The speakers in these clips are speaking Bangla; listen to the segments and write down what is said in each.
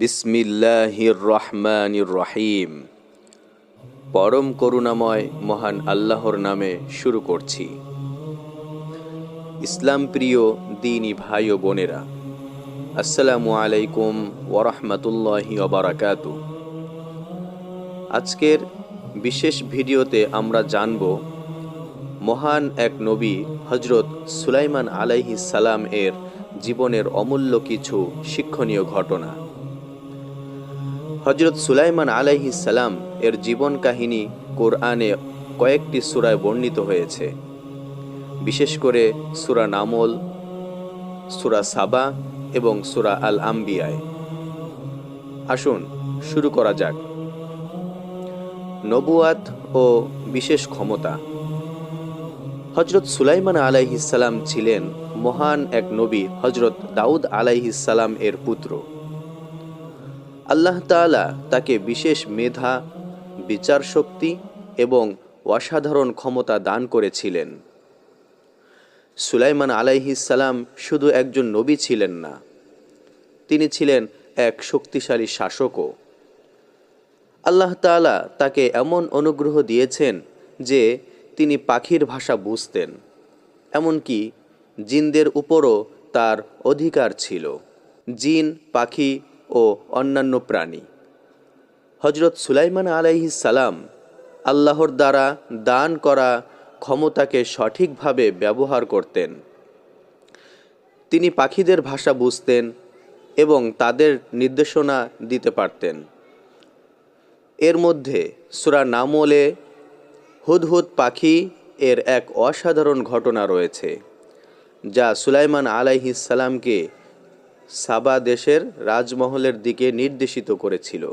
বিসমিল্লাহির রহমানির রহিম। পরম করুণাময় মহান আল্লাহর নামে শুরু করছি। ইসলাম প্রিয় দিনী ভাই ও বোনেরা, আসসালামু আলাইকুম ওরহমতুল্লাহি ওবরাকাত আজকের বিশেষ ভিডিওতে আমরা জানব মহান এক নবী হজরত সুলাইমান আলাইহি সালাম এর জীবনের অমূল্য কিছু শিক্ষণীয় ঘটনা। হজরত সুলাইমান সালাম এর জীবন কাহিনী কোরআনে কয়েকটি সূরায় বর্ণিত হয়েছে। বিশেষ করে সুরা নামল, সুরা সাবা এবং সুরা আল আম্বিয়ায় আসুন, শুরু করা যাক। নবুয়াত ও বিশেষ ক্ষমতা। হজরত সুলাইমান আলাইহিসাল্লাম ছিলেন মহান এক নবী হজরত দাউদ আলাইহিসাল্লাম এর পুত্র। আল্লাহ তাআলা তাকে বিশেষ মেধা বিচার শক্তি এবং অসাধারণ ক্ষমতা দান করেছিলেন। সুলাইমান আলাইহিসাল্লাম শুধু একজন নবী ছিলেন না, তিনি ছিলেন এক শক্তিশালী শাসকও। আল্লাহ তাআলা তাকে এমন অনুগ্রহ দিয়েছেন যে তিনি পাখির ভাষা বুঝতেন, এমনকি জিনদের উপরও তার অধিকার ছিল। জিন, পাখি ও অন্যান্য প্রাণী। হজরত সুলাইমান সালাম আল্লাহর দ্বারা দান করা ক্ষমতাকে সঠিকভাবে ব্যবহার করতেন। তিনি পাখিদের ভাষা বুঝতেন এবং তাদের নির্দেশনা দিতে পারতেন। এর মধ্যে সুরা নামলে হুদহুদ পাখি এর এক অসাধারণ ঘটনা রয়েছে, যা সুলাইমান আলাইহিস সালামকে সাবা দেশের রাজমহলের দিকে নির্দেশিত করেছিল।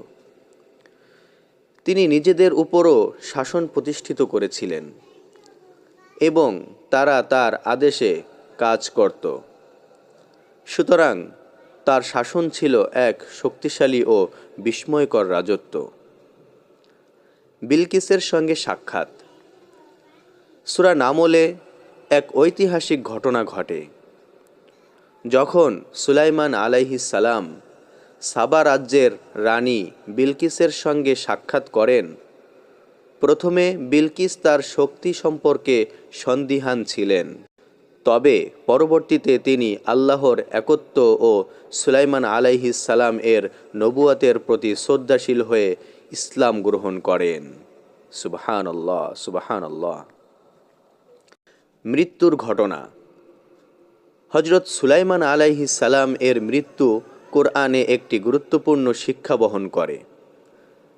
তিনি নিজেদের উপরও শাসন প্রতিষ্ঠিত করেছিলেন এবং তারা তার আদেশে কাজ করত। সুতরাং তার শাসন ছিল এক শক্তিশালী ও বিস্ময়কর রাজত্ব। বিলকিসের সঙ্গে সাক্ষাৎ। সুরা নামলে এক ঐতিহাসিক ঘটনা ঘটে। যখন সুলাইমান সালাম সাবা রাজ্যের রানী বিলকিসের সঙ্গে সাক্ষাৎ করেন, প্রথমে বিলকিস তার শক্তি সম্পর্কে সন্দিহান ছিলেন। তবে পরবর্তীতে তিনি আল্লাহর একত্ব ও সুলাইমান সালাম এর নবুয়াতের প্রতি শ্রদ্ধাশীল হয়ে ইসলাম গ্রহণ করেন। সুবাহান আল্লাহ আল্লাহ মৃত্যুর ঘটনা। হজরত সুলাইমান আলাইহি সালাম এর মৃত্যু কোরআনে একটি গুরুত্বপূর্ণ শিক্ষা বহন করে।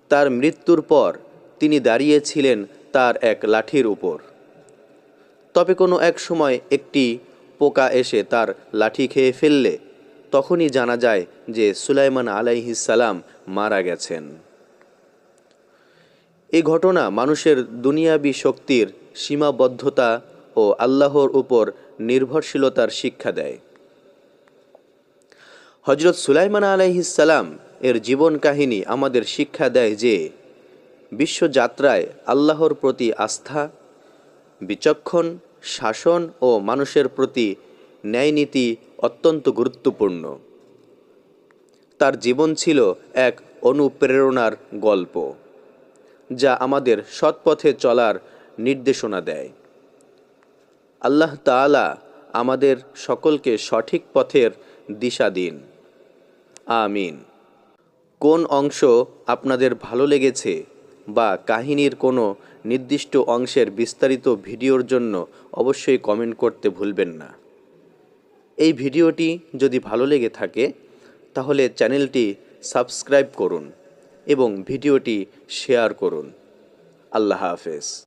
তার মৃত্যুর পর তিনি দাঁড়িয়েছিলেন তার এক লাঠির উপর। তবে কোনো এক সময় একটি পোকা এসে তার লাঠি খেয়ে ফেললে, তখনই জানা যায় যে সুলাইমান আলাইহিস সালাম মারা গেছেন। এই ঘটনা মানুষের দুনিয়াবি শক্তির সীমাবদ্ধতা ও আল্লাহর উপর নির্ভরশীলতার শিক্ষা দেয়। হজরত সুলাইমান আলাইহিসাল্লাম এর জীবন কাহিনী আমাদের শিক্ষা দেয় যে, বিশ্বযাত্রায় আল্লাহর প্রতি আস্থা, বিচক্ষণ, শাসন ও মানুষের প্রতি ন্যায়নীতি অত্যন্ত গুরুত্বপূর্ণ। তার জীবন ছিল এক অনুপ্রেরণার গল্প, যা আমাদের সৎপথে চলার নির্দেশনা দেয়। আল্লাহ তাআলা আমাদের সকলকে সঠিক পথের দিশা দিন। আমিন। কোন অংশ আপনাদের ভালো লেগেছে বা কাহিনীর কোনো নির্দিষ্ট অংশের বিস্তারিত ভিডিওর জন্য অবশ্যই কমেন্ট করতে ভুলবেন না। এই ভিডিওটি যদি ভালো লেগে থাকে, তাহলে চ্যানেলটি সাবস্ক্রাইব করুন এবং ভিডিওটি শেয়ার করুন। আল্লাহ হাফেজ।